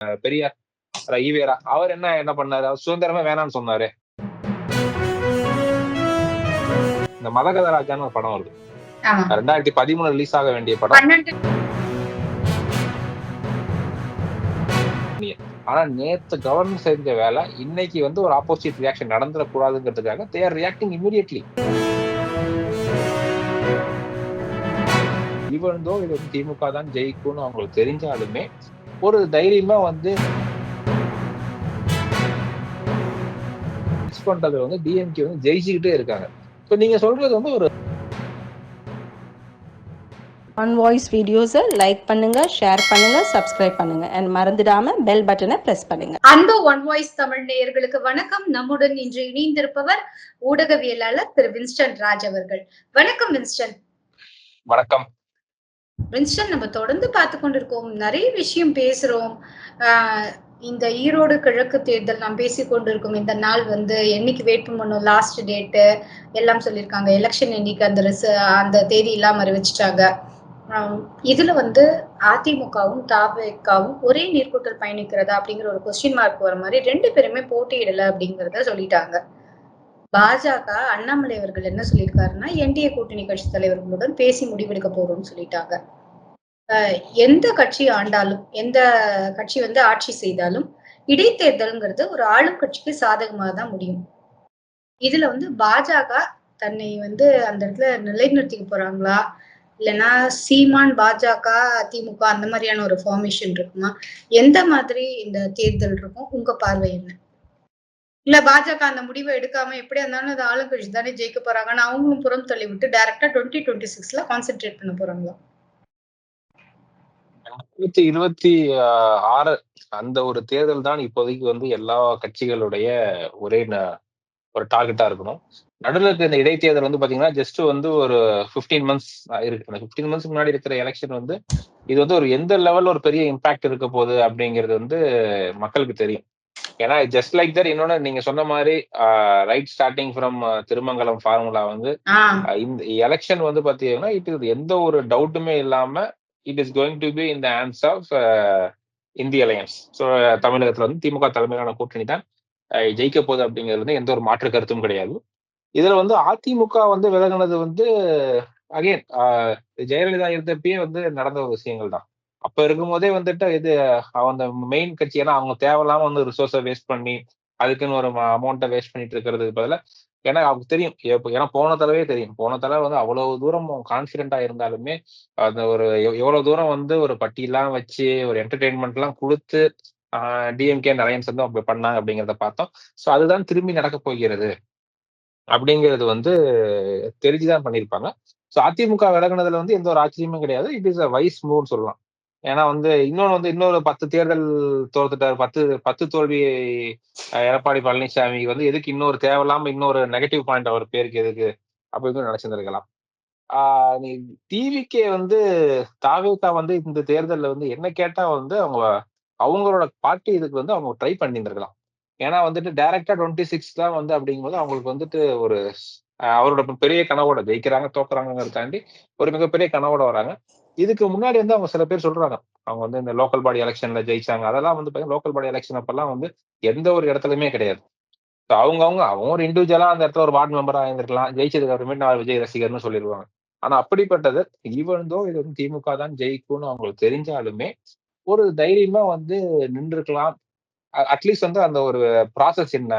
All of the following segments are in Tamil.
பெரியார் ஈவேரா அவர் என்ன என்ன பண்ணாரு? அவர் சுதந்திரமே வேணாம்னு சொன்னாரு. இந்த ராஜான்னு ஒரு படம் வருது. ரெண்டாயிரத்தி பதிமூணு ரிலீஸ் ஆக வேண்டிய படம். ஆனா நேத்து கவர்மெண்ட் செஞ்ச வேலை இன்னைக்கு வந்து ஒரு opposite reaction நடந்துடக்கூடாதுங்கிறதுக்காக they're reacting immediately even though இது திமுக தான் ஜெயிக்கும்னு அவங்களுக்கு தெரிஞ்சாலுமே ஒரு தைரியமா வந்து பண்றது வந்து டிஎம்கே வந்து ஜெயிச்சுக்கிட்டே இருக்காங்க. இப்ப நீங்க சொல்றது வந்து ஒரு ஆன் வாய்ஸ் வீடியோஸை லைக் பண்ணுங்க ஷேர் பண்ணுங்க சப்ஸ்கிரைப் பண்ணுங்க. அண்ட் மறந்துடாம பெல் பட்டனை ப்ரெஸ் பண்ணுங்க. அன்பு ஒன் வாய்ஸ் தமிழ் நேயர்களுக்கு வணக்கம். நம்முடன் இன்று இணைந்திருப்பவர் ஊடகவியலாளர் திரு வின்ஸ்டன் ராஜ் அவர்கள். வணக்கம் வின்ஸ்டன். வணக்கம். வின்ஸ்டன் நம்ம தொடர்ந்து பார்த்து கொண்டிருக்கோம். நிறைய விஷயம் பேசுறோம். இந்த ஈரோடு கிழக்கு தேர்தல் நாம் பேசி கொண்டிருக்கோம். இந்த நாள் வந்து என்னைக்கு வேட்புமனு லாஸ்ட் டேட்டு எல்லாம் சொல்லியிருக்காங்க. எலெக்ஷன் என்னைக்கு அந்த ரிச அந்த தேதி எல்லாம் அறிவிச்சிட்டாங்க. இதுல வந்து அதிமுகவும் தாவேக்காவும் ஒரே நீர்க்கூட்டல் பயணிக்கிறதா அப்படிங்கிற ஒரு கொஸ்டின் மார்க் வர மாதிரி ரெண்டு பேருமே போட்டியிடல அப்படிங்கிறத சொல்லிட்டாங்க. பாஜக அண்ணாமலை அவர்கள் என்ன சொல்லியிருக்காருன்னா என்டிஏ கூட்டணி கட்சி தலைவர்களுடன் பேசி முடிவெடுக்க போறோம்னு சொல்லிட்டாங்க. எந்த கட்சி ஆண்டாலும் எந்த கட்சி வந்து ஆட்சி செய்தாலும் இடைத்தேர்தல்ங்கிறது ஒரு ஆளும் கட்சிக்கு சாதகமாக தான் முடியும். இதுல வந்து பாஜக தன்னை வந்து அந்த இடத்துல நிலைநிறுத்திக்க போறாங்களா? இல்லைன்னா சீமான் பாஜக திமுக அந்த மாதிரியான ஒரு ஃபார்மேஷன் இருக்குமா? எந்த மாதிரி இந்த தேர்தல் இருக்கும்? உங்க பார்வை என்ன? இல்ல பாஜக அந்த முடிவை எடுக்காம எப்படியா இருந்தாலும் அது ஆளுங்கட்சி தானே ஜெயிக்க போறாங்கன்னு அவங்களும் புறம் தள்ளி விட்டு டைரக்டா டுவெண்ட்டி டுவெண்ட்டி சிக்ஸ்ல கான்சென்ட்ரேட் பண்ண போறாங்களா? ரெண்டாயிரத்தி இருபத்தி ஆஹ், ஆறு அந்த ஒரு தேர்தல் தான் இப்போதைக்கு வந்து எல்லா கட்சிகளுடைய ஒரே ந- ஒரு டார்கெட்டா இருக்கணும். நடுவில் இருக்க இந்த இடைத்தேர்தல் வந்து பாத்தீங்கன்னா ஜஸ்ட் வந்து ஒரு 15 மந்த்ஸ் இருக்கு. அந்த 15 மந்த்ஸ் முன்னாடி இருக்கிற எலெக்ஷன் வந்து இது வந்து ஒரு எந்த லெவல்ல ஒரு பெரிய இம்பாக்ட் இருக்க போகுது அப்படிங்கிறது வந்து மக்களுக்கு தெரியும். ஏன்னா ஜஸ்ட் லைக் தட் இன்னொன்னு நீங்க சொன்ன மாதிரி right starting from Thirumangalam formula வந்து இந்த எலெக்ஷன் வந்து பாத்தீங்கன்னா இட் இஸ் எந்த ஒரு டவுட்டுமே இல்லாம it is going to be in the hands of India alliance so தமிழகத்துல வந்து திமுக தலைமையிலான கூட்டணி தான் ஜெயிக்க போகுது அப்படிங்கிறது வந்து எந்த ஒரு மாற்று கருத்தும் கிடையாது. இதுல வந்து அதிமுக வந்து விலகுனது வந்து அகைன் ஜெயலலிதா இருந்தப்பயே வந்து நடந்த ஒரு விஷயங்கள் தான். அப்ப இருக்கும்போதே வந்துட்டு இது அந்த மெயின் கட்சி ஏன்னா அவங்க தேவையில்லாம வந்து ரிசோர்ஸை வேஸ்ட் பண்ணி அதுக்குன்னு ஒரு அமௌண்ட்டை வேஸ்ட் பண்ணிட்டு இருக்கிறதுக்கு பதிலாக ஏன்னா அவங்களுக்கு தெரியும். ஏன்னா போன தடவையே தெரியும். போன தடவை வந்து அவ்வளவு தூரம் கான்பிடண்டா இருந்தாலுமே அந்த ஒரு எவ்- எவ்வளவு தூரம் வந்து ஒரு பட்டியெல்லாம் வச்சு ஒரு என்டர்டெயின்மெண்ட் எல்லாம் கொடுத்து டிஎம்கே அலையன்ஸ் வந்து அப்படி பண்ணாங்க அப்படிங்கிறத பார்த்தோம். ஸோ அதுதான் திரும்பி நடக்க போகிறது. அப்படிங்கிறது வந்து தெரிஞ்சுதான் பண்ணியிருப்பாங்க. ஸோ அதிமுக விலகுனதுல வந்து எந்த ஒரு ஆச்சரியமும் கிடையாது. இட் இஸ் அ வைஸ் மூவ்னு சொல்லலாம். ஏன்னா வந்து இன்னொன்று வந்து இன்னொரு பத்து தேர்தல் தோத்துட்டார். பத்து பத்து தோல்வி எடப்பாடி பழனிசாமி வந்து எதுக்கு இன்னொரு தேவையில்லாம இன்னொரு நெகட்டிவ் பாயிண்ட் அவர் பேருக்கு எதுக்கு அப்படின்னு நினைச்சிருந்திருக்கலாம். ஆஹ் நீ டிவிக்கே வந்து தாவேகா வந்து இந்த தேர்தலில் வந்து என்ன கேட்டா வந்து அவங்க அவங்களோட பார்ட்டி இதுக்கு வந்து அவங்க ட்ரை பண்ணியிருந்திருக்கலாம் ஏன்னா வந்துட்டு டைரக்டா டுவெண்ட்டி சிக்ஸ் தான் வந்து அப்படிங்கும்போது அவங்களுக்கு வந்துட்டு ஒரு அவரோட பெரிய கனவோட ஜெயிக்கிறாங்க தோக்குறாங்கிறத தாண்டி ஒரு மிகப்பெரிய கனவோட வராங்க. இதுக்கு முன்னாடி வந்து அவங்க சில பேர் சொல்றாங்க. அவங்க வந்து இந்த லோக்கல் பாடி எலெக்ஷன்ல ஜெயிச்சாங்க. அதெல்லாம் வந்து லோக்கல் பாடி எலெக்ஷன் அப்பெல்லாம் வந்து எந்த ஒரு இடத்துலயுமே கிடையாது. அவங்க அவங்க அவங்க ஒரு இண்டிவிஜுவலா அந்த இடத்துல ஒரு வார்டு மெம்பரா இருந்திருக்கலாம். ஜெயிச்சதுக்கு அப்புறமேட்டு நான் விஜய் ரசிகர்னு சொல்லிடுவாங்க. ஆனா அப்படிப்பட்டது ஈவன் தோ இது வந்து திமுக தான் ஜெயிக்கும்னு அவங்களுக்கு தெரிஞ்சாலுமே ஒரு தைரியமா வந்து நின்றுக்கலாம் அட்லீஸ்ட் வந்து அந்த ஒரு ப்ராசஸ் என்ன?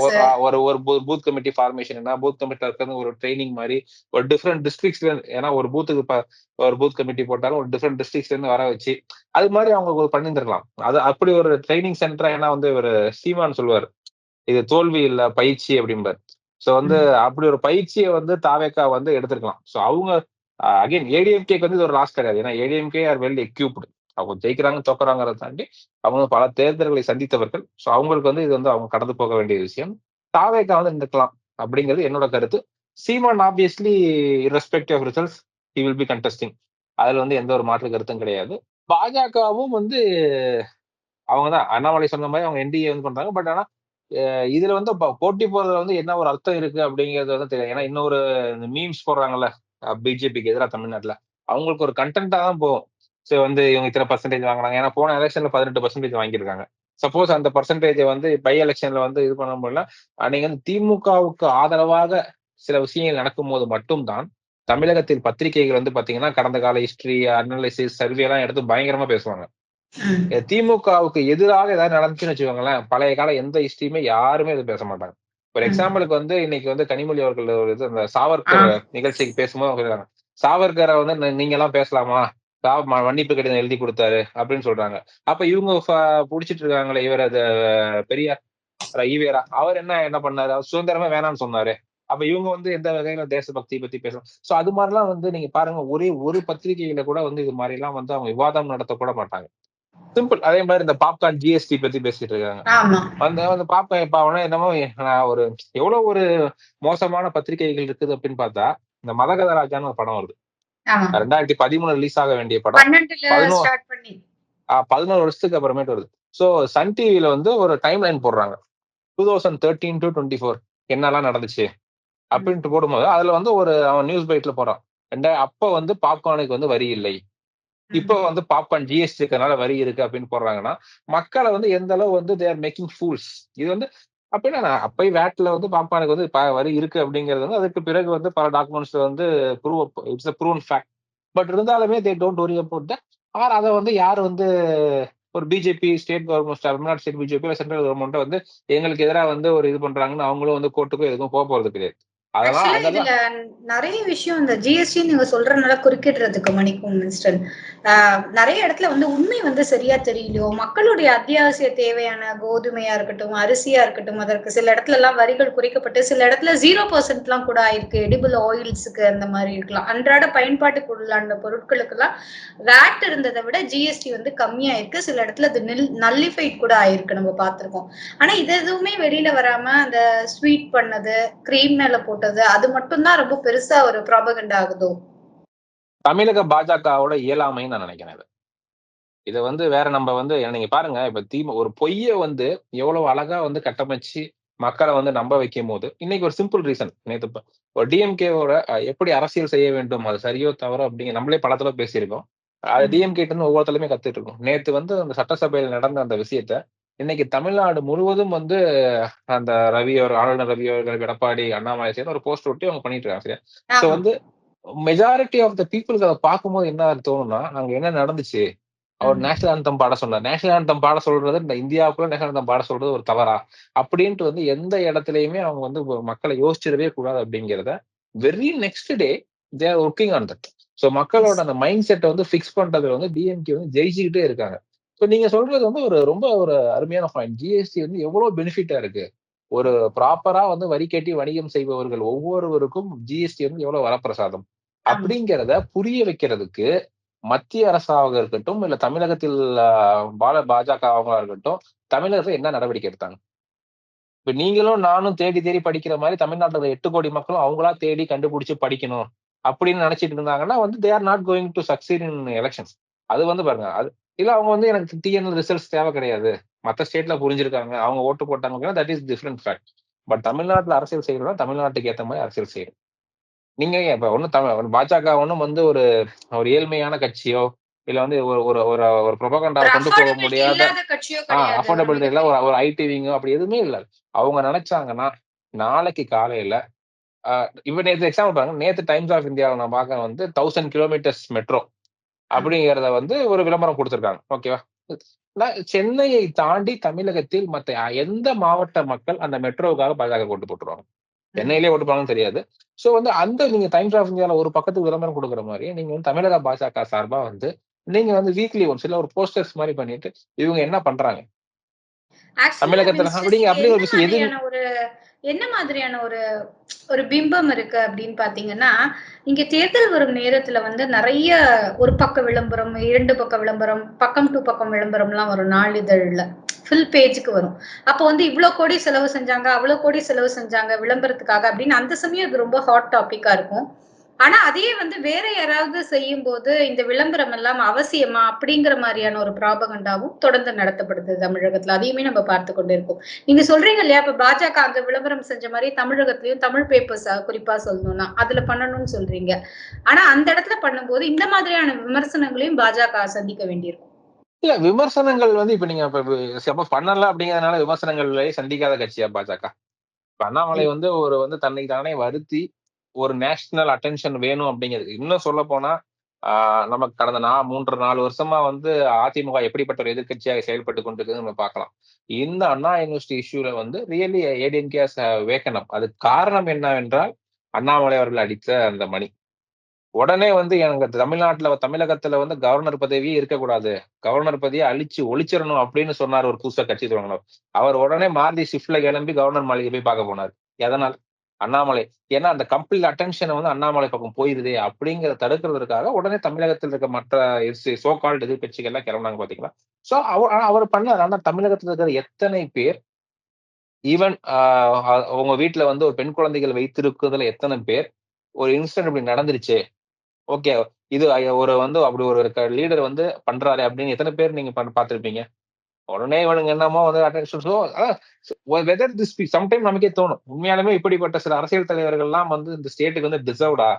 ஒரு- ஒரு ஒரு பூத் கமிட்டி ஃபார்மேஷன் என்ன பூத் கமிட்டில இருக்கிறது ஒரு ட்ரைனிங் மாதிரி ஒரு டிஃப்ரெண்ட் டிஸ்ட்ரிக்ட்ஸ்ல ஏன்னா ஒரு பூத்துக்கு ஒரு பூத் கமிட்டி போட்டாலும் ஒரு டிஃப்ரெண்ட் டிஸ்ட்ரிக்ட்ஸ்ல இருந்து வர வச்சு அது மாதிரி அவங்க ஒரு பண்ணியிருந்திருக்கலாம். அது அப்படி ஒரு ட்ரைனிங் சென்டரா ஏன்னா வந்து ஒரு சீமான் சொல்லுவார். இது தோல்வி இல்ல பயிற்சி அப்படிம்பார். சோ வந்து அப்படி ஒரு பயிற்சியை வந்து தாவேக்கா வந்து எடுத்திருக்கலாம். சோ அவங்க அகைன் ஏடிஎம்கேக்கு வந்து இது ஒரு லாஸ் கிடையாது. ஏன்னா ஏடிஎம்கே ஆர் வெல் எக்யூப்டு அவங்க ஜெயிக்கிறாங்க தோக்குறாங்கிறத தாண்டி அவங்க பல தேர்தல்களை சந்தித்தவர்கள். ஸோ அவங்களுக்கு வந்து இது வந்து அவங்க கடந்து போக வேண்டிய விஷயம். தாவேக்கா வந்து நிற்கலாம் அப்படிங்கிறது என்னோட கருத்து. Seeman obviously respect of results he will be contesting அதுல வந்து எந்த ஒரு மாற்று கருத்தும் கிடையாது. பாஜகவும் வந்து அவங்க தான் அண்ணாமலை சொன்ன மாதிரி அவங்க என்டிஏ வந்து பண்றாங்க பட் ஆனா இதுல வந்து போட்டி போறதுல வந்து என்ன ஒரு அர்த்தம் இருக்கு அப்படிங்கிறது வந்து தெரியாது. ஏன்னா இன்னொரு மீம்ஸ் போடுறாங்கல்ல பிஜேபிக்கு எதிராக தமிழ்நாட்டுல. அவங்களுக்கு ஒரு கண்டென்ட்டா தான் போகும். ஸோ வந்து இவங்க இத்தனை பர்சன்டேஜ் வாங்குறாங்க ஏன்னா போன எலெக்ஷன்ல பதினெட்டு பர்சன்டேஜ் வாங்கியிருக்காங்க. சப்போஸ் அந்த பர்சன்டேஜ் வந்து பை எலெக்ஷன்ல வந்து இது பண்ண முடியல. நீங்க வந்து திமுகவுக்கு ஆதரவாக சில விஷயங்கள் நடக்கும் போது மட்டும்தான் தமிழகத்தில் பத்திரிகைகள் வந்து பாத்தீங்கன்னா கடந்த கால ஹிஸ்டரி அனாலிசிஸ் சர்வே எல்லாம் எடுத்து பயங்கரமா பேசுவாங்க. திமுகவுக்கு எதிராக ஏதாவது நடந்துச்சுன்னு வச்சுக்கோங்களேன் பழைய கால எந்த ஹிஸ்டரியுமே யாருமே இது பேச மாட்டாங்க. ஒரு எக்ஸாம்பிளுக்கு வந்து இன்னைக்கு வந்து கனிமொழி அவர்கள் ஒரு இது அந்த சாவர்கர் நிகழ்ச்சிக்கு பேசும்போது அவங்க சாவர்கரை வந்து நீங்க எல்லாம் பேசலாமா? மன்னிப்பு கடிதம் எழுதி கொடுத்தாரு அப்படின்னு சொல்றாங்க. அப்ப இவங்க புடிச்சிட்டு இருக்காங்களே இவர் அது பெரியார் ஈவேரா அவர் என்ன என்ன பண்ணாரு? அவர் சுதந்திரமே வேணாம்னு சொன்னாரு. அப்ப இவங்க வந்து எந்த வகையில தேசபக்தி பத்தி பேசலாம் சோ அது மாதிரிலாம் வந்து நீங்க பாருங்க ஒரே ஒரு பத்திரிகையில கூட வந்து இது மாதிரி எல்லாம் வந்து அவங்க விவாதம் நடத்த கூட மாட்டாங்க. சிம்பிள் அதே மாதிரி இந்த பாப்கார்ன் ஜிஎஸ்டி பத்தி பேசிட்டு இருக்காங்க. அந்த அந்த பாப்கார்ன் இப்ப அவனா என்னமோ நான் ஒரு எவ்வளவு ஒரு மோசமான பத்திரிகைகள் இருக்குது அப்படின்னு பார்த்தா இந்த மதகத ராஜான்னு ஒரு படம் வருது. ரெண்டாயிரத்தி பதிமூணு ரிலீஸ் ஆக வேண்டிய படம் பதினோரு வருஷத்துக்கு அப்புறமேட்டு வருது. சோ சன் டிவில வந்து ஒரு டைம் லைன் போடுறாங்க. Two thousand thirteen to twenty four என்னெல்லாம் நடந்துச்சு அப்படின்ட்டு போடும்போது அதுல வந்து ஒரு அவன் நியூஸ் பைட்ல போறான். ரெண்டா அப்ப வந்து பாப்கார்னுக்கு வந்து வரி இல்லை. இப்போ வந்து பாப்கார்ன் ஜிஎஸ்டி இருக்கிறதுனால வரி இருக்கு அப்படின்னு போடுறாங்கன்னா மக்களை வந்து எந்த அளவு வந்து தேர் மேக்கிங் ஃபூல்ஸ் இது வந்து அப்படின்னா அப்பை வேட்ல வந்து பாப்பானுக்கு வந்து வரி இருக்கு அப்படிங்கிறது வந்து அதுக்கு பிறகு வந்து பல டாக்குமெண்ட்ஸ் வந்து prove it's a proven fact but இருந்தாலுமே they don't worry about that or அதை வந்து யார் வந்து ஒரு BJP state government Tamil Nadu state BJP central government வந்து எங்களுக்கு எதிராக வந்து ஒரு இது பண்றாங்கன்னு அவங்களும் வந்து கோர்ட்டுக்கும் எதுக்கும் போக போறது கிடையாது. இதுல நிறைய விஷயம் இந்த ஜிஎஸ்டி நீங்க சொல்றதுனால குறுக்கிடுறதுக்கு மணிக்கும் மினிஸ்டர் நிறைய இடத்துல வந்து உண்மை வந்து சரியா தெரியலையோ? மக்களுடைய அத்தியாவசிய தேவையான கோதுமையா இருக்கட்டும் அரிசியா இருக்கட்டும் அதற்கு சில இடத்துல எல்லாம் வரிகள் குறைக்கப்பட்டு சில இடத்துல ஜீரோ பர்சன்ட் எல்லாம் கூட ஆயிருக்கு. எடிபிள் ஆயில்ஸுக்கு அந்த மாதிரி இருக்கலாம். அன்றாட பயன்பாட்டுக்கு உள்ளான பொருட்களுக்கு எல்லாம் வேட் இருந்ததை விட ஜிஎஸ்டி வந்து கம்மியா இருக்கு சில இடத்துல அது நில் நல்லிஃபைட் கூட ஆயிருக்கு நம்ம பார்த்திருக்கோம். ஆனா இது எதுவுமே வெளியில வராம அந்த ஸ்வீட் பண்ணது கிரீம் மேல போட்டு போட்டது. அது மட்டும் தான் ரொம்ப பெருசா ஒரு ப்ராபகண்ட் ஆகுதோ? தமிழக பாஜகவோட இயலாமைன்னு நான் நினைக்கிறேன் இதை வந்து வேற நம்ம வந்து நீங்க பாருங்க இப்ப தீம ஒரு பொய்ய வந்து எவ்வளவு அழகா வந்து கட்டமைச்சு மக்களை வந்து நம்ப வைக்கும் போது இன்னைக்கு ஒரு சிம்பிள் ரீசன் நேற்று ஒரு டிஎம்கேவோட எப்படி அரசியல் செய்ய வேண்டும் அது சரியோ தவறோ அப்படிங்க நம்மளே பலத்துல பேசியிருக்கோம். அது டிஎம்கே இருந்து ஒவ்வொருத்தலுமே கத்துட்டு இருக்கோம். நேற்று வந்து அந்த சட்டசபையில் நடந்த அந்த விஷயத்த இன்னைக்கு தமிழ்நாடு முழுவதும் வந்து அந்த ரவி அவர் ஆளுநர் ரவி அவர்கள் எடப்பாடி அண்ணாமலை சேர்ந்து ஒரு போஸ்ட் ஒட்டி அவங்க பண்ணிட்டு இருக்காங்க சரியா? சோ வந்து மெஜாரிட்டி ஆஃப் த பீப்புளுக்கு அதை பார்க்கும்போது என்ன தோணும்னா அங்க என்ன நடந்துச்சு? அவர் நேஷனல் அந்தம் பாட சொன்னார். நேஷனல் அந்தம் பாட சொல்றது இந்த இந்தியாவுக்குள்ள நேஷனல் அந்தம் பாட சொல்றது ஒரு தவறா? அப்படின்ட்டு வந்து எந்த இடத்துலயுமே அவங்க வந்து மக்களை யோசிச்சிடவே கூடாது அப்படிங்கிறத very next day they're working on that so மக்களோட அந்த மைண்ட் செட்டை வந்து ஃபிக்ஸ் பண்றதுல வந்து டிஎம்கே வந்து ஜெயிச்சுக்கிட்டே இருக்காங்க. ஸோ நீங்க சொல்றது வந்து ஒரு ரொம்ப ஒரு அருமையான பாயிண்ட் ஜிஎஸ்டி வந்து எவ்வளவு பெனிஃபிட்டா இருக்கு? ஒரு ப்ராப்பரா வந்து வரி கட்டி வணிகம் செய்பவர்கள் ஒவ்வொருவருக்கும் ஜிஎஸ்டி வந்து எவ்வளவு வரப்பிரசாதம்? அப்படிங்கிறத புரிய வைக்கிறதுக்கு மத்திய அரசாக இருக்கட்டும் இல்ல தமிழகத்தில் பால பாஜகவாக இருக்கட்டும் தமிழகத்துல என்ன நடவடிக்கை எடுத்தாங்க? இப்ப நீங்களும் நானும் தேடி தேடி படிக்கிற மாதிரி தமிழ்நாட்டுல எட்டு கோடி மக்களும் அவங்களா தேடி கண்டுபிடிச்சு படிக்கணும் அப்படின்னு நினைச்சிட்டு இருந்தாங்கன்னா வந்து they are not going to succeed in elections அது வந்து பாருங்க அது இல்ல அவங்க வந்து எனக்கு டிஎன் ரிசல்ட்ஸ் தேவை கிடையாது. மற்ற ஸ்டேட்ல புரிஞ்சிருக்காங்க. அவங்க ஓட்டு போட்டாங்க that is different fact but தமிழ்நாட்டுல அரசியல் செய்யணும்னா தமிழ்நாட்டுக்கு ஏற்ற மாதிரி அரசியல் செய்யணும். நீங்க இப்ப ஒன்னும் தமிழ் பாஜக ஒன்றும் வந்து ஒரு ஒரு ஏழ்மையான கட்சியோ இல்ல வந்து ஒரு ஒரு ஒரு ஒரு ப்ரொபகண்டாவை கொண்டு போக முடியாத அஃபோர்டபிலிட்டி இல்ல ஒரு ஒரு ஐடி விங்கோ அப்படி எதுவுமே இல்ல. அவங்க நினைச்சாங்கன்னா நாளைக்கு காலையில இவன் நேற்று எக்ஸாம்பிள் பாருங்க. நேற்று டைம்ஸ் ஆஃப் இந்தியாவில் நான் பார்க்க வந்து தௌசண்ட் கிலோமீட்டர்ஸ் மெட்ரோ அப்படிங்கிறத வந்து ஒரு விளம்பரம் கொடுத்துருக்காங்க. ஓகேவா சென்னையை தாண்டி தமிழகத்தில் மத்த எந்த மாவட்ட மக்கள் அந்த மெட்ரோவுக்காக பாஜக கொண்டு போட்டுருவாங்க? சென்னையிலே ஓட்டு போனாலும் தெரியாது. சோ வந்து அந்த நீங்க டைம்ஸ் ஆஃப் இந்தியால ஒரு பக்கத்துக்கு விளம்பரம் கொடுக்குற மாதிரி நீங்க வந்து தமிழக பாஜக சார்பா வந்து நீங்க வந்து வீக்லி ஒன்ஸ் இல்ல ஒரு போஸ்டர்ஸ் மாதிரி பண்ணிட்டு இவங்க என்ன பண்றாங்க? தமிழகத்துல அப்படிங்க அப்படி ஒரு விஷயம் எது ஒரு என்ன மாதிரியான ஒரு ஒரு பிம்பம் இருக்கு அப்படின்னு பாத்தீங்கன்னா இங்க தேர்தல் வரும் நேரத்துல வந்து நிறைய ஒரு பக்க விளம்பரம் இரண்டு பக்க விளம்பரம் பக்கம் டு பக்கம் விளம்பரம் எல்லாம் வரும் நாளிதழ்ல ஃபில் பேஜுக்கு வரும். அப்போ வந்து இவ்வளோ கோடி செலவு செஞ்சாங்க அவ்வளோ கோடி செலவு செஞ்சாங்க விளம்பரத்துக்காக அப்படின்னு அந்த சமயம் அது ரொம்ப ஹாட் டாபிக்கா இருக்கும். ஆனா அதே வந்து வேற யாராவது செய்யும் போது இந்த விளம்பரம் எல்லாம் அவசியமா அப்படிங்கிற மாதிரியான ஒரு ப்ராபகண்டாவும் தொடர்ந்து நடத்தப்படுது தமிழகத்துல. அதையுமே நம்ம பார்த்து கொண்டு இருக்கோம் நீங்க சொல்றீங்க இல்லையா? இப்ப பாஜக அந்த விளம்பரம் செஞ்ச மாதிரி தமிழகத்திலயும் தமிழ் பேப்பர்ஸ் குறிப்பா சொல்லணும்னா அதுல பண்ணணும்னு சொல்றீங்க. ஆனா அந்த இடத்துல பண்ணும்போது இந்த மாதிரியான விமர்சனங்களையும் பாஜக சந்திக்க வேண்டியிருக்கும். இல்ல விமர்சனங்கள் வந்து இப்ப நீங்க சப்போஸ் பண்ணல அப்படிங்கறதுனால விமர்சனங்களே சந்திக்காத கட்சியா பாஜக? இப்ப அண்ணாமலை வந்து ஒரு வந்து தன்னை தானே வருத்தி ஒரு நேஷனல் அட்டென்ஷன் வேணும் அப்படிங்கிறது. இன்னும் சொல்ல போனா ஆஹ் நமக்கு கடந்த நா மூன்று நாலு வருஷமா வந்து அதிமுக எப்படிப்பட்ட ஒரு எதிர்கட்சியாக செயல்பட்டு கொண்டிருக்குன்னு நம்ம பார்க்கலாம். இந்த அண்ணா யூனிவர்சிட்டி இஷ்யூல வந்து ரியலி ஏடிஎம்கே வேக்கனம் அதுக்கு காரணம் என்னவென்றால் அண்ணாமலை அவர்கள் அடித்த அந்த மணி உடனே வந்து எனக்கு தமிழ்நாட்டுல தமிழகத்துல வந்து கவர்னர் பதவியே இருக்கக்கூடாது. கவர்னர் பதவியை அழிச்சு ஒழிச்சிடணும் அப்படின்னு சொன்னார் ஒரு புதுசா கட்சி தொடங்கினார் அவர் உடனே மாருதி ஷிஃப்ட்ல கிளம்பி கவர்னர் மாளிகை போய் பார்க்க போனார். எதனால்? அண்ணாமலை. ஏன்னா அந்த கம்ப்ளீட் அட்டென்ஷனை வந்து அண்ணாமலை பக்கம் போயிருதே அப்படிங்கிறத தடுக்கிறதுக்காக உடனே தமிழகத்தில் இருக்க மற்ற சோ கால்டு எதிர்கட்சிகள் எல்லாம் கிளம்புனாங்க பாத்தீங்களா? சோ அவர் அவர் பண்ணார். ஆனா தமிழகத்துல இருக்கிற எத்தனை பேர் ஈவன் உங்க வீட்டுல வந்து ஒரு பெண் குழந்தைகள் வைத்திருக்கிறதுல எத்தனை பேர் ஒரு இன்சிடென்ட் இப்படி நடந்துருச்சு. ஓகே இது ஒரு வந்து அப்படி ஒரு லீடர் வந்து பண்றாரு அப்படின்னு எத்தனை பேர் நீங்க பார்த்திருப்பீங்க? உடனே இவனுங்க என்னமோ வந்து அட்டென்ஷன் வெதர் திஸ் சம்டைம் நமக்கே தோணும். உண்மையாலுமே இப்படிப்பட்ட சில அரசியல் தலைவர்கள்லாம் வந்து இந்த ஸ்டேட்டுக்கு வந்து டிசர்வ்டா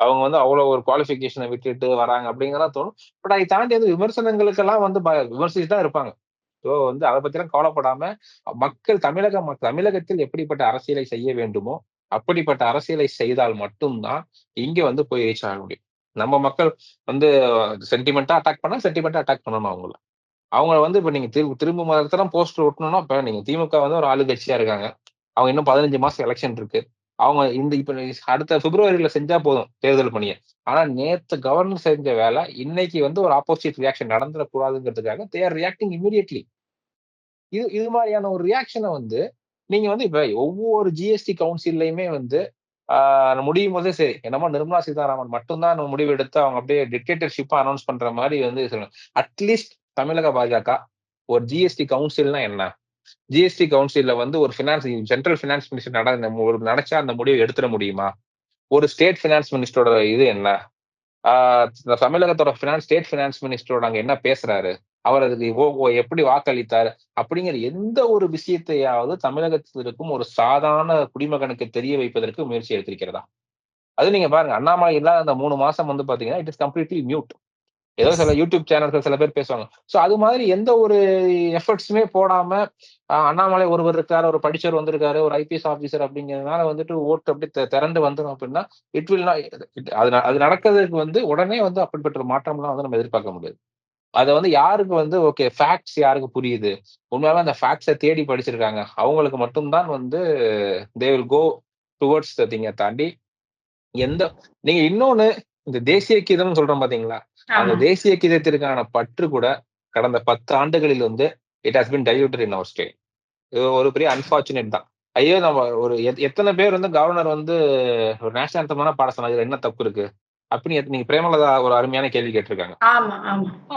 அவங்க வந்து அவ்வளோ ஒரு குவாலிஃபிகேஷனை விட்டுட்டு வராங்க அப்படிங்கறதா தோணும். பட் அதை தாண்டி வந்து விமர்சனங்களுக்கெல்லாம் வந்து விமர்சிச்சு தான் இருப்பாங்க. ஸோ வந்து அதை பற்றிலாம் கவலைப்படாம மக்கள் தமிழக தமிழகத்தில் எப்படிப்பட்ட அரசியலை செய்ய வேண்டுமோ அப்படிப்பட்ட அரசியலை செய்தால் மட்டும்தான் இங்க வந்து போய் ரீச் ஆக முடியும். நம்ம மக்கள் வந்து சென்டிமெண்டா அட்டாக் பண்ணா சென்டிமெண்டா அட்டாக் பண்ணணும் அவங்கள. அவங்க வந்து இப்ப நீங்க திரு திரும்ப மதத்தெல்லாம் போஸ்டர் ஒட்டணும்னா இப்ப நீங்க திமுக வந்து ஒரு ஆளுங்கட்சியா இருக்காங்க. அவங்க இன்னும் பதினஞ்சு மாசம் எலெக்ஷன் இருக்கு. அவங்க இந்த இப்ப அடுத்த பிப்ரவரியில செஞ்சா போதும் தேர்தல் பணியை. ஆனா நேத்து கவர்னர் செஞ்ச வேலை இன்னைக்கு வந்து ஒரு ஆப்போசிட் ரியாக்ஷன் நடந்துடக்கூடாதுங்கிறதுக்காக தேர் ரியாக்டிங் இமீடியட்லி இது இது மாதிரியான ஒரு ரியாக்ஷனை வந்து நீங்க வந்து இப்ப ஒவ்வொரு ஜிஎஸ்டி கவுன்சில்லையுமே வந்து முடியும் போதே சரி. என்னமோ நிர்மலா சீதாராமன் மட்டும்தான் முடிவு எடுத்து அவங்க அப்படியே டிக்டேட்டர்ஷிப்பா அனௌன்ஸ் பண்ற மாதிரி வந்து சொல்லணும் அட்லீஸ்ட் தமிழக பாஜக ஒரு ஜிஎஸ்டி கவுன்சில்னா என்ன? ஜிஎஸ்டி கவுன்சில்ல வந்து ஒரு பினான்ஸ் சென்ட்ரல் பினான்ஸ் மினிஸ்டர் நட ஒரு நினைச்சா அந்த முடிவை எடுத்துட முடியுமா? ஒரு ஸ்டேட் பினான்ஸ் மினிஸ்டரோட இது என்ன? தமிழகத்தோட பினான்ஸ் ஸ்டேட் பினான்ஸ் மினிஸ்டரோட அங்க என்ன பேசுறாரு? அவர் அதுக்கு எப்படி வாக்களித்தார்? அப்படிங்கிற எந்த ஒரு விஷயத்தையாவது தமிழகத்தில் இருக்கும் ஒரு சாதாரண குடிமகனுக்கு தெரிய வைப்பதற்கு முயற்சி எடுத்திருக்கிறதா? அது நீங்க பாருங்க அண்ணாமலை இல்லாத அந்த மூணு மாசம் வந்து பாத்தீங்கன்னா இட் இஸ் கம்ப்ளீட்லி மியூட் ஏதோ சில யூடியூப் சேனல்கள் சில பேர் பேசுவாங்க. ஸோ அது மாதிரி எந்த ஒரு எஃபர்ட்ஸுமே போடாம அண்ணாமலை ஒருவர் இருக்காரு ஒரு படிச்சவர் வந்திருக்காரு ஒரு ஐபிஎஸ் ஆஃபீஸர் அப்படிங்கிறதுனால வந்துட்டு ஓட்டு அப்படி திறந்து வந்துடும் அப்படின்னா இட் வில் அது அது நடக்கிறதுக்கு வந்து உடனே வந்து அப்படிப்பட்ட ஒரு மாற்றம்லாம் வந்து நம்ம எதிர்பார்க்க முடியாது. அதை வந்து யாருக்கு வந்து ஓகே ஃபேக்ட்ஸ் யாருக்கு புரியுது? உண்மையாவே அந்த ஃபேக்ட்ஸை தேடி படிச்சிருக்காங்க. அவங்களுக்கு மட்டும்தான் வந்து they will go towards the திங்கை தாண்டி எந்த நீங்க இன்னொன்னு இந்த தேசிய கீதம் சொல்றோம் பாத்தீங்களா? அந்த தேசிய கீதத்திற்கான பற்று கூட கடந்த பத்து ஆண்டுகளில் வந்து it has been diluted in our state இது ஒரு பெரிய அன்பார்ச்சுனேட் தான். ஐயோ நம்ம ஒரு எத்தனை பேர் வந்து கவர்னர் வந்து ஒரு நேஷனல் அந்தமான பாட சொன்னாங்க. என்ன தப்பு இருக்கு? அப்படின்னு நீங்க பிரேமலதா ஒரு அருமையான கேள்வி கேட்டிருக்காங்க.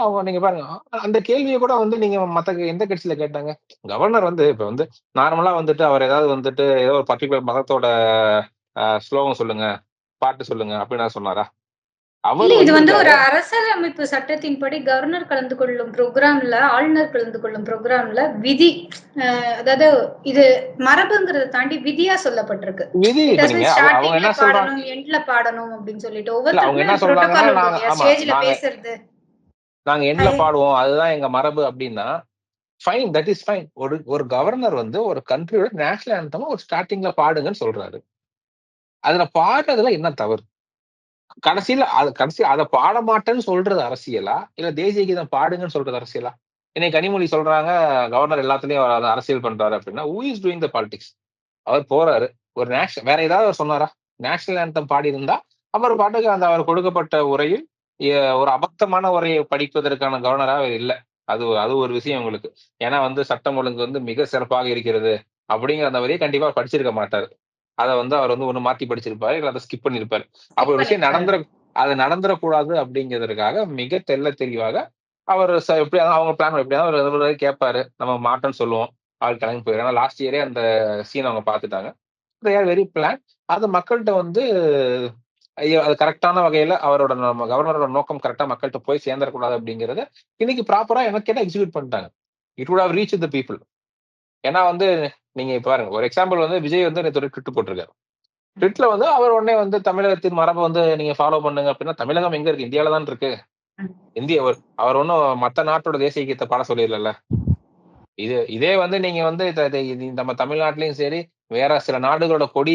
அவங்க நீங்க பாருங்க அந்த கேள்வியை கூட வந்து நீங்க மத்த எந்த கட்சியில கேட்டாங்க? கவர்னர் வந்து இப்ப வந்து நார்மலா வந்துட்டு அவர் ஏதாவது வந்துட்டு ஏதோ ஒரு பர்டிகுலர் மதத்தோட ஸ்லோகம் சொல்லுங்க பாட்டு சொல்லுங்க அப்படின்னு சொன்னாரா? இது வந்து ஒரு அரசியலமைப்பு சட்டத்தின்படி கவர்னர் கலந்து கொள்ளும் ப்ரோக்ராம்ல ஆளுநர் கலந்து கொள்ளும் ப்ரோக்ராம்ல விதி அதாவது இது மரபுங்கிறத தாண்டி விதியா சொல்லப்பட்டிருக்கு. எண்ட்ல பாடணும் அப்படின்னு சொல்லிட்டு சொல்றாங்கன்னா ஸ்டேஜ்ல பேசுறது. நாங்க எண்ட்ல பாடுவோம். அதுதான் எங்க மரபு அப்படின்னா ஃபைன் தட் இஸ் ஃபைன் ஒரு ஒரு கவர்னர் வந்து ஒரு கண்ட்ரியோட நேஷனல் ஆந்தமா ஒரு ஸ்டார்டிங்ல பாடுங்கன்னு சொல்றாரு. அதுல பாடுறதுல என்ன தவறு? கடைசியில அது கடைசி அதை பாட மாட்டேன்னு சொல்றது அரசியலா? இல்ல தேசிய கீதம் பாடுங்கன்னு சொல்றது அரசியலா? இன்னைக்கு கனிமொழி சொல்றாங்க கவர்னர் எல்லாத்துலயும் அரசியல் பண்றாரு அப்படின்னா who is doing the politics அவர் போறாரு. ஒரு நேஷனல் வேற ஏதாவது அவர் சொன்னாரா? நேஷனல் ஆந்தம் பாடி இருந்தா அவர் பாட்டுக்கு அந்த அவர் கொடுக்கப்பட்ட உரையில் ஒரு அபத்தமான உரையை படிப்பதற்கான கவர்னரா இல்லை. அது அது ஒரு விஷயம் உங்களுக்கு. ஏன்னா வந்து சட்டம் ஒழுங்கு வந்து மிக சிறப்பாக இருக்கிறது அப்படிங்கிற அந்த வரையை கண்டிப்பா படிச்சிருக்க மாட்டாரு. அதை வந்து அவர் வந்து ஒண்ணு மாத்தி படிச்சிருப்பாரு இல்லை அதை ஸ்கிப் பண்ணிருப்பாரு. அப்ப ஒரு விஷயம் நடந்துற அது நடந்துடக்கூடாது அப்படிங்கிறதுக்காக மிக தெல்ல தெளிவாக அவர் எப்படி அவங்க பிளான் எப்படியாவது கேட்பாரு. நம்ம மாட்டோம்னு சொல்லுவோம். ஆள் கிளம்பி போயிரு ஏன்னா லாஸ்ட் இயரே அந்த சீன் அவங்க பார்த்துட்டாங்க. வெரி பிளான் அது மக்கள்கிட்ட வந்து ஐயோ, அது கரெக்டான வகையில அவரோட நம்ம கவர்னரோட நோக்கம் கரெக்டா மக்கள்கிட்ட போய் சேர்ந்துடக்கூடாது அப்படிங்கறத இன்னைக்கு ப்ராப்பரா எனக்கு கேட்டா எக்ஸிக்யூட் பண்ணிட்டாங்க. It would have reached the people. ஏன்னா வந்து நீங்க பாருங்க ஒரு எக்ஸாம்பிள் வந்து விஜய் வந்து நேற்று ஒரு ட்விட் போட்டிருக்காரு. ட்விட்ல வந்து அவர் உடனே வந்து தமிழகத்தின் மரபை வந்து நீங்க ஃபாலோ பண்ணுங்க அப்படின்னா தமிழகம் எங்க இருக்கு? இந்தியால தான் இருக்கு. இந்திய அவர் அவர் ஒன்றும் மத்த நாட்டோட தேசிய கீதத்தை பாட சொல்லிடல இது இதே வந்து நீங்க வந்து நம்ம தமிழ்நாட்டிலயும் சரி வேற சில நாடுகளோட கொடி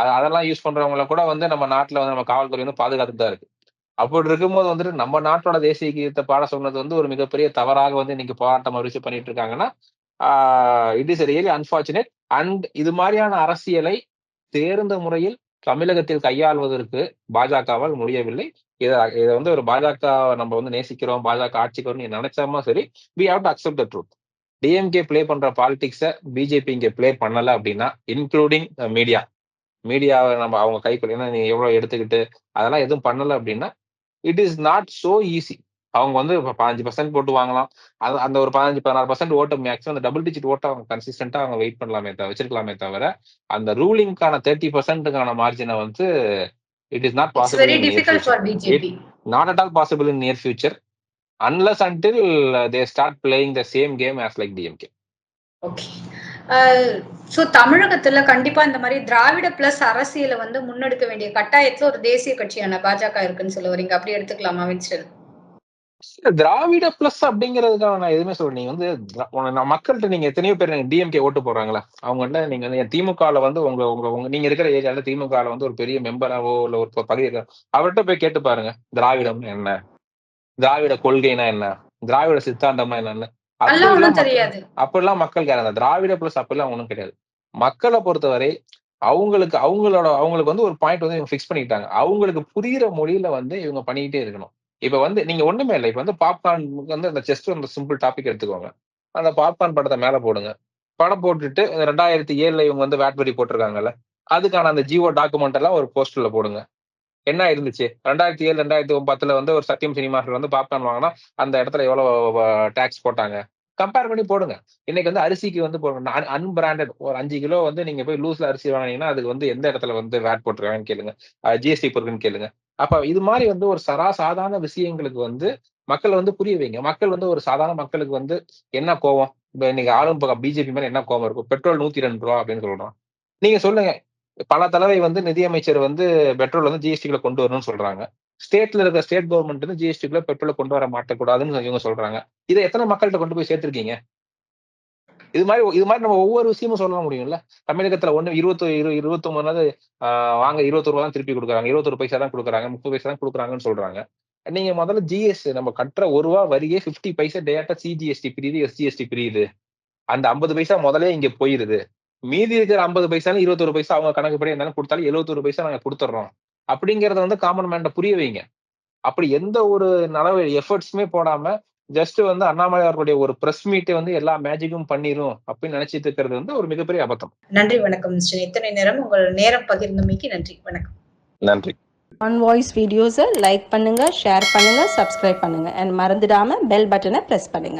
அதெல்லாம் யூஸ் பண்றவங்கள கூட வந்து நம்ம நாட்டுல வந்து நம்ம காவல்துறை வந்து பாதுகாத்துட்டு தான் இருக்கு. அப்படி இருக்கும்போது வந்துட்டு நம்ம நாட்டோட தேசிய கீதத்தை பாட சொன்னது வந்து ஒரு மிகப்பெரிய தவறாக வந்து இன்னைக்கு போராட்டம் அறிவிச்சு பண்ணிட்டு இருக்காங்கன்னா it is really unfortunate and இது மாதிரியான அரசியலை தேர்ந்த முறையில் தமிழகத்தில் கையாள்வதற்கு பாஜகவால் முடியவில்லை. இதை இதை வந்து ஒரு பாஜக நம்ம வந்து நேசிக்கிறோம் பாஜக ஆட்சிக்கு வரும் நினைச்சாமா சரி we have to accept the truth DMK play பண்ற பாலிடிக்ஸை பிஜேபி இங்கே ப்ளே பண்ணல அப்படின்னா இன்க்ளூடிங் மீடியா மீடியாவை நம்ம அவங்க கைக்குள்ள ஏன்னா நீ எவ்வளவு எடுத்துக்கிட்டு அதெல்லாம் எதுவும் பண்ணல அப்படின்னா it is not so easy அவங்க வந்து இப்ப பதினஞ்சு பர்சன்ட் போட்டு வாங்கலாம். அது அந்த ஒரு பதினஞ்சு பதினாறு பர்சன்ட் ஓட்டு மேக்ஸிமம் அந்த டபுள் டிஜிட் ஓட்டை அவங்க கன்சிஸ்டன்டா அவங்க வெயிட் பண்ணலாமே தவிர வச்சிருக்கலாமே தவிர அந்த ரூலிங்கான தேர்ட்டி பர்சன்ட்டுக்கான மார்ஜினை வந்து it is not not at all possible in near future unless until uh, they start playing the same game as like DMK. Okay so தமிழகத்துல கண்டிப்பா இந்த மாதிரி திராவிட பிளஸ் அரசியலை வந்து முன்னெடுக்க வேண்டிய கட்டாயத்துல ஒரு தேசிய கட்சியான பாஜக இருக்குன்னு சொல்ல வரீங்க. அப்படி எடுத்துக்கலாமா வின்ஸ்டன் திராவிட பிளஸ் அப்படிங்கிறதுக்காக நான் எதுவுமே சொல்றேன் நீங்க வந்து மக்கள்கிட்ட நீங்க எத்தனையோ பேர் டிஎம்கே ஓட்டு போடுறாங்களா? அவங்க வந்து நீங்க வந்து திமுகல வந்து உங்க உங்க உங்க நீங்க இருக்கிற ஏரியால திமுகல வந்து ஒரு பெரிய மெம்பராவோ இல்ல ஒரு பகுதி அவர்கிட்ட போய் கேட்டு பாருங்க. திராவிடம் என்ன? திராவிட கொள்கைனா என்ன? திராவிட சித்தாந்தம்னா என்னன்னு? அப்படிலாம் மக்கள் தெரியாது. அப்படிலாம் மக்கள் கேட்கறாங்க திராவிட பிளஸ் அப்படிலாம் ஒண்ணும் கிடையாது. மக்களை பொறுத்தவரை அவங்களுக்கு அவங்களோட அவங்களுக்கு வந்து ஒரு பாயிண்ட் வந்து இவங்க ஃபிக்ஸ் பண்ணிட்டாங்க அவங்களுக்கு புரியுற மொழியில வந்து இவங்க பண்ணிக்கிட்டே இருக்கணும். இப்ப வந்து நீங்க ஒண்ணுமே இல்லை. இப்ப வந்து பாப்கார்ன் வந்து அந்த செஸ்ட் அந்த சிம்பிள் டாபிக் எடுத்துக்கோங்க. அந்த பாப்கார்ன் படத்தை மேல போடுங்க. படம் போட்டுட்டு ரெண்டாயிரத்தி ஏழுல இவங்க வந்து வேட்பரி போட்டிருக்காங்கல்ல அதுக்கான அந்த ஜியோ டாக்குமெண்ட் எல்லாம் ஒரு போஸ்டர்ல போடுங்க. என்ன இருந்துச்சு? ரெண்டாயிரத்தி ஏழு ரெண்டாயிரத்தி பத்துல வந்து ஒரு சத்தியம் சினிமாஸ்ல வந்து பாப்கார்ன் வாங்கினா அந்த இடத்துல எவ்வளவு டாக்ஸ் போட்டாங்க? கம்பேர் பண்ணி போடுங்க. இன்னைக்கு வந்து அரிசிக்கு வந்து போடுங்க. அன்பிராண்டட் ஒரு அஞ்சு கிலோ வந்து நீங்க போய் லூஸ்ல அரிசி வாங்கினீங்கன்னா அதுக்கு வந்து எந்த இடத்துல வந்து வேட் போட்டிருக்காங்கன்னு கேளுங்க. ஜிஎஸ்டி போட்டுருக்குன்னு கேளுங்க. அப்ப இது மாதிரி வந்து ஒரு சரா சாதாரண விஷயங்களுக்கு வந்து மக்கள் வந்து புரிய வைங்க. மக்கள் வந்து ஒரு சாதாரண மக்களுக்கு வந்து என்ன கோவம்? இப்ப இன்னைக்கு ஆளும் பிஜேபி மேல என்ன கோவம் இருக்கும்? பெட்ரோல் நூத்தி ரெண்டு ரூபா அப்படின்னு சொல்றோம். நீங்க சொல்லுங்க. பல தலைவை வந்து நிதியமைச்சர் வந்து பெட்ரோல் வந்து ஜிஎஸ்டிக்குள்ள கொண்டு வரணும்னு சொல்றாங்க. ஸ்டேட்ல இருக்க ஸ்டேட் கவர்மெண்ட் வந்து ஜிஎஸ்டிக்குள்ள பெட்ரோலை கொண்டு வர மாட்டக்கூடாதுன்னு இவங்க சொல்றாங்க. இதை எத்தனை மக்கள்கிட்ட கொண்டு போய் சேர்த்திருக்கீங்க? இது மாதிரி இது மாதிரி நம்ம ஒவ்வொரு விஷயமும் சொல்ல முடியும்ல? தமிழகத்துல ஒண்ணு இருபத்தி இரு இருபத்தொன்பது வாங்க இருபத்தொரு ரூபா தான் திருப்பி கொடுக்குறாங்க. இருபத்தொரு பைசா தான் கொடுக்குறாங்க. முப்பது பைசா தான் கொடுக்குறாங்கன்னு சொல்றாங்க. நீங்க முதல்ல ஜிஎஸ் நம்ம கட்டுற ஒரு ரூபா வரியே பிப்டி பைசா டேரக்டா சிஜிஎஸ்டி பிரியுது எஸ்ஜிஎஸ்டி பிரியுது. அந்த ஐம்பது பைசா முதலே இங்க போயிருது. மீதி இருக்கிற ஐம்பது பைசாலும் இருபத்தொரு பைசா அவங்க கணக்குப்படி இருந்தாலும் கொடுத்தாலும் எழுபத்தொரு பைசா நாங்க கொடுத்துட்றோம் அப்படிங்கறத வந்து காமன் மேன்ட்ட புரிய வைங்க. அப்படி எந்த ஒரு நலவு எஃபர்ட்ஸுமே போடாம ஜஸ்ட் வந்து அண்ணாமலை அவர்களுடைய ஒரு பிரஸ் மீட்டை வந்து எல்லா மேஜிக்கும் பண்ணிரும் அப்படின்னு நினைச்சிட்டு இருக்கிறது வந்து ஒரு மிகப்பெரிய அபத்தம். நன்றி வணக்கம் மிஸ்டர். இத்தனை நேரம் உங்கள் நேரம் பகிர்ந்தமைக்கு நன்றி வணக்கம். நன்றி. ஆன் வாய்ஸ் வீடியோஸை லைக் பண்ணுங்கள் ஷேர் பண்ணுங்கள் சப்ஸ்கிரைப் பண்ணுங்கள் அண்ட் மறந்துடாமல் பெல் பட்டனை ப்ரெஸ் பண்ணுங்கள்